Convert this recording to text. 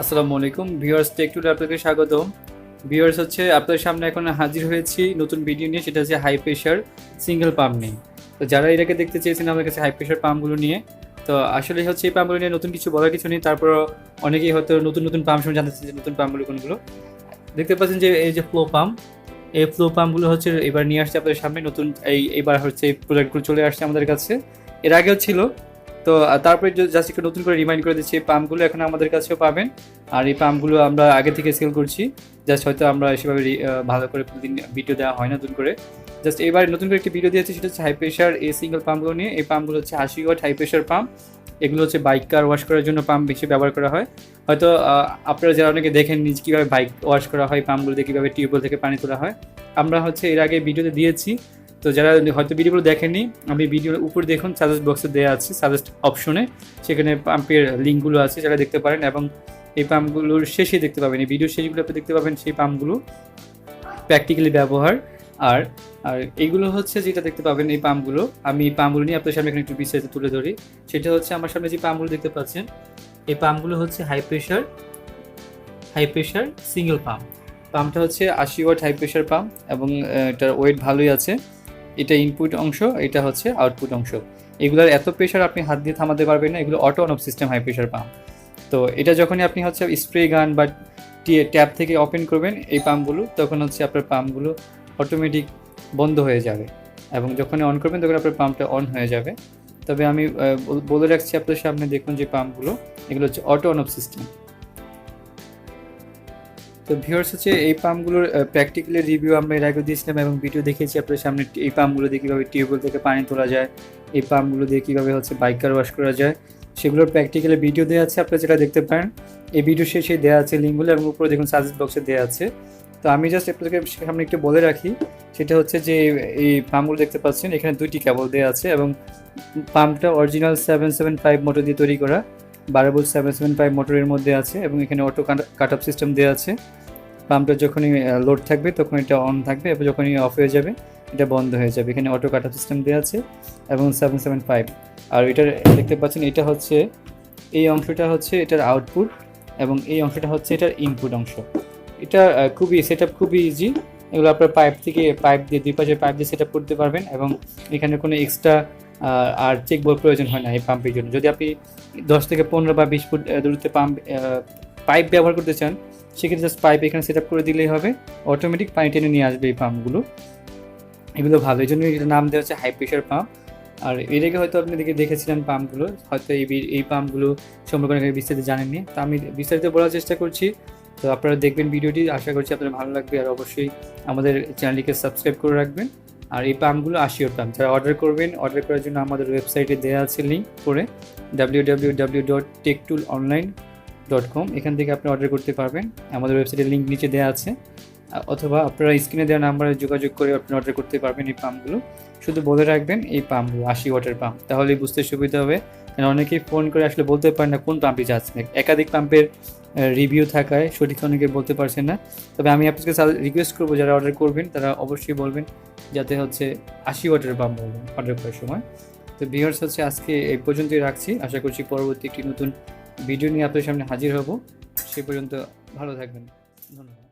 আসসালামু আলাইকুম। Viewers take today আপনাকে স্বাগতম। ভিউয়ার্স, হচ্ছে আপনাদের সামনে এখন হাজির হয়েছি নতুন ভিডিও নিয়ে, সেটা হচ্ছে হাই প্রেশার সিঙ্গেল পাম্প নিয়ে। তো যারা এটাকে দেখতে চেয়েছেন আমার কাছে হাই প্রেশার পাম্পগুলো নিয়ে, তো আসলে হচ্ছে এই পাম্পগুলো নিয়ে নতুন কিছু বলার কিছু নেই। তারপর অনেকেই হয়তো নতুন নতুন পাম্প সম্বন্ধে জানতে যে নতুন পাম্পগুলো কোনগুলো। দেখতে পাচ্ছেন যে এই যে ফ্লো পাম্প এই ফ্লো পাম্পগুলো হচ্ছে এবার নিয়ে আসছে আপনাদের সামনে। নতুন এই, এবার হচ্ছে এই প্রোডাক্টগুলো চলে আসছে আমাদের কাছে। এর আগেও ছিল তো তারপরে জাস্ট একটু নতুন করে রিমাইন্ড করে দিচ্ছি পাম্পগুলো এখন আমাদের কাছেও পাবেন। আর এই পাম্পগুলো আমরা আগে থেকে সেল করছি। জাস্ট হয়তো আমরা সেভাবে ভালো করে প্রতিদিন ভিডিও দেওয়া হয় নতুন করে। জাস্ট এবার নতুন করে একটি ভিডিও দিয়েছি, সেটা হচ্ছে হাই প্রেশার এই সিঙ্গেল পাম্পগুলো নিয়ে। এই পাম্পগুলো হচ্ছে আশি ওয়াট হাই প্রেশার পাম্প এগুলো হচ্ছে বাইক কার ওয়াশ করার জন্য পাম্প বেশি ব্যবহার করা হয়। হয়তো আপনারা যারা অনেকে দেখেন নিজ কীভাবে বাইক ওয়াশ করা হয় পাম্পগুলো দিয়ে কীভাবে টিউবওয়েল থেকে পানি তোলা হয়। আমরা হচ্ছে এর আগে ভিডিওতে দিয়েছি। তো যারা হয়তো ভিডিওগুলো দেখেননি, আমি ভিডিওর উপর দেখুন সাজেস্ট বক্সে দেওয়া আছে সাজেস্ট অপশনে সেখানে পাম্পের লিঙ্কগুলো আছে, যারা দেখতে পারেন, এবং এই পাম্পগুলোর শেষে দেখতে পাবেন। এই ভিডিওর শেষগুলো আপনি দেখতে পাবেন, সেই পাম্পগুলো প্র্যাকটিক্যালি ব্যবহার। আর আর এইগুলো হচ্ছে যেটা দেখতে পাবেন, এই পাম্পগুলো আমি এই পাম্পগুলো নিয়ে আপনার সামনে এখানে একটু বিস্তারিত তুলে ধরি। সেটা হচ্ছে আমার সামনে যে পাম্পগুলো দেখতে পাচ্ছেন, এই পাম্পগুলো হচ্ছে high pressure high pressure single pump পাম্পটা হচ্ছে আশি ওয়াট হাই প্রেশার পাম্প এবং এটার ওয়েট ভালোই আছে। এটা ইনপুট অংশ, এটা হচ্ছে আউটপুট অংশ। এগুলোর এত প্রেশার আপনি হাত দিয়ে থামাতে পারবেন না, এগুলো auto on off system high pressure pump তো এটা যখনই আপনি হচ্ছে স্প্রে গান বা ট্যাপ থেকে ওপেন করবেন, এই পাম্পগুলো তখন হচ্ছে আপনার পাম্পগুলো অটোমেটিক বন্ধ হয়ে যাবে। এবং যখনই অন করবেন, তখন আপনার পাম্পটা অন হয়ে যাবে। তবে আমি বলে রাখছি আপনার সামনে, দেখুন যে পাম্পগুলো এগুলো হচ্ছে অটো অন অফ সিস্টেম তো ভিউয়ার্স হচ্ছে এই পাম্পগুলোর প্র্যাকটিক্যালি রিভিউ আমরা এর আগে দিয়েছিলাম এবং ভিডিও দেখিয়েছি। আপনার সামনে এই পাম্পগুলো দিয়ে কীভাবে টিউবওয়েল থেকে পানি তোলা যায়, এই পাম্পগুলো দিয়ে কীভাবে হচ্ছে বাইকার ওয়াশ করা যায়, সেগুলোর প্র্যাকটিক্যালি ভিডিও দেওয়া আছে, আপনারা যেটা দেখতে পারেন। এই ভিডিও শেষে দেওয়া আছে লিঙ্কগুলো এবং উপরে দেখুন সাজেস্ট বক্সে দেওয়া আছে। তো আমি জাস্ট আপনাদেরকে সামনে একটু বলে রাখি, সেটা হচ্ছে যে এই পাম্পগুলো দেখতে পাচ্ছেন, এখানে দুইটি কেবল দেওয়া আছে এবং পাম্পটা original seven seven five motor দিয়ে তৈরি করা বারাবুল সেভেন সেভেন ফাইভ মোটরের মধ্যে আছে এবং এখানে অটো কাট অফ সিস্টেম দেওয়া আছে। পাম্পটা যখনই লোড থাকবে তখন এটা অন থাকবে এবং যখনই অফ হয়ে যাবে, এটা বন্ধ হয়ে যাবে। এখানে অটো কাট সিস্টেম দেওয়া আছে এবং সেভেন সেভেন ফাইভ আর এটার দেখতে পাচ্ছেন, এটা হচ্ছে, এই অংশটা হচ্ছে এটার আউটপুট এবং এই অংশটা হচ্ছে এটার ইনপুট অংশ। এটা খুবই সেট আপ খুবই ইজি এগুলো আপনার পাইপ থেকে পাইপ দিয়ে, দুই পাশে পাইপ দিয়ে সেট করতে পারবেন এবং এখানে কোনো এক্সট্রা আর চেক বল প্রয়োজন হয় না এই পাম্পের জন্য। যদি আপনি দশ থেকে পনেরো বা বিশ ফুট দূরত্বে পাম্প পাইপ ব্যবহার করতে চান সেক্ষেত্রে জাস্ট পাইপ এখানে সেট আপ করে দিলেই হবে। অটোমেটিক পানি টেনে নিয়ে আসবে এই পাম্পগুলো এগুলো ভালো, এই জন্য এটার নাম দেওয়া হচ্ছে হাই প্রেশার পাম্প আর এর আগে হয়তো আপনি দেখে দেখেছিলেন পাম্পগুলো হয়তো এই এই পাম্পগুলো সম্পর্কে বিস্তারিত জানেননি। তো আমি বিস্তারিত বলার চেষ্টা করছি। তো আপনারা দেখবেন ভিডিওটি, আশা করছি আপনাদের ভালো লাগবে। আর অবশ্যই আমাদের চ্যানেলটিকে সাবস্ক্রাইব করে রাখবেন। আর এই পাম্পগুলো আশিও পাম্প যারা অর্ডার করবেন অর্ডার করার জন্য আমাদের ওয়েবসাইটে দেওয়া আছে লিঙ্ক করে। W W W dot Techtool online dot com এখান থেকে আপনি অর্ডার করতে পারবেন। আমাদের ওয়েবসাইটের লিঙ্ক নিচে দেওয়া আছে। অথবা আপনারা স্ক্রিনে দেওয়া নাম্বারে যোগাযোগ করে আপনি অর্ডার করতে পারবেন এই পাম্পগুলো শুধু বলে রাখবেন, এই পাম্পগুলো আশি ওয়াটের পাম্প তাহলেই বুঝতে সুবিধা হবে। কারণ অনেকেই ফোন করে আসলে বলতে পারেন না, কোন পাম্পে যাচ্ছেন একাধিক পাম্পের রিভিউ থাকায় সঠিক অনেকে বলতে পারছেন না। তবে আমি আপনাকে রিকোয়েস্ট করব যারা অর্ডার করবেন, তারা অবশ্যই বলবেন, যাতে হচ্ছে আশি ওয়াটের পাম্প বলবেন অর্ডার করার সময়। তো ভিউয়ার্স হচ্ছে আজকে এই পর্যন্তই রাখছি। আশা করছি পরবর্তী একটি নতুন ভিডিও নিয়ে আপনাদের সামনে হাজির হব। সে পর্যন্ত ভালো থাকবেন। ধন্যবাদ।